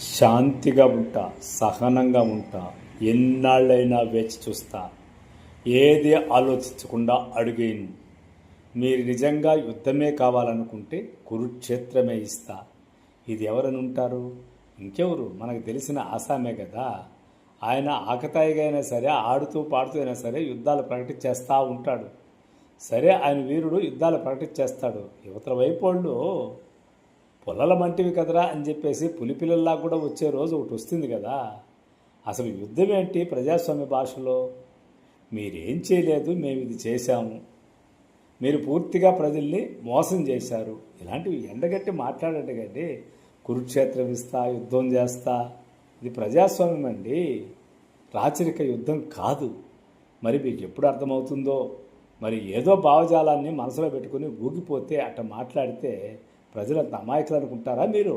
శాంతిగా ఉంటా సహనంగా ఉంటా ఎన్నాళ్ళైనా వేచి చూస్తా. ఏది ఆలోచించకుండా అడిగేను మీరు నిజంగా యుద్ధమే కావాలనుకుంటే కురుక్షేత్రమే ఇస్తా. ఇది ఎవరని ఉంటారు? ఇంకెవరు? మనకు తెలిసిన ఆసామే కదా. ఆయన ఆకతాయిగా అయినా సరే ఆడుతూ పాడుతూ అయినా సరే యుద్ధాలు ప్రకటించేస్తూ ఉంటాడు. సరే ఆయన వీరుడు యుద్ధాలు ప్రకటించేస్తాడు. యువతల వైపు వాళ్ళు పుల్లల మంటివి కదరా అని చెప్పేసి పులిపిల్లల్లా కూడా వచ్చే రోజు ఒకటి వస్తుంది కదా. అసలు యుద్ధం ఏంటి ప్రజాస్వామ్య భాషలో? మీరేం చేయలేదు మేము ఇది చేశాము. మీరు పూర్తిగా ప్రజల్ని మోసం చేశారు. ఇలాంటివి ఎండగట్టి మాట్లాడండి కండి కురుక్షేత్రం ఇస్తా యుద్ధం చేస్తా. ఇది ప్రజాస్వామ్యం అండి. రాచరిక యుద్ధం కాదు. మరి మీకు ఎప్పుడు అర్థమవుతుందో? మరి ఏదో భావజాలాన్ని మనసులో పెట్టుకుని ఊగిపోతే అట్ట మాట్లాడితే ప్రజలంత అమాయకులు అనుకుంటారా మీరు?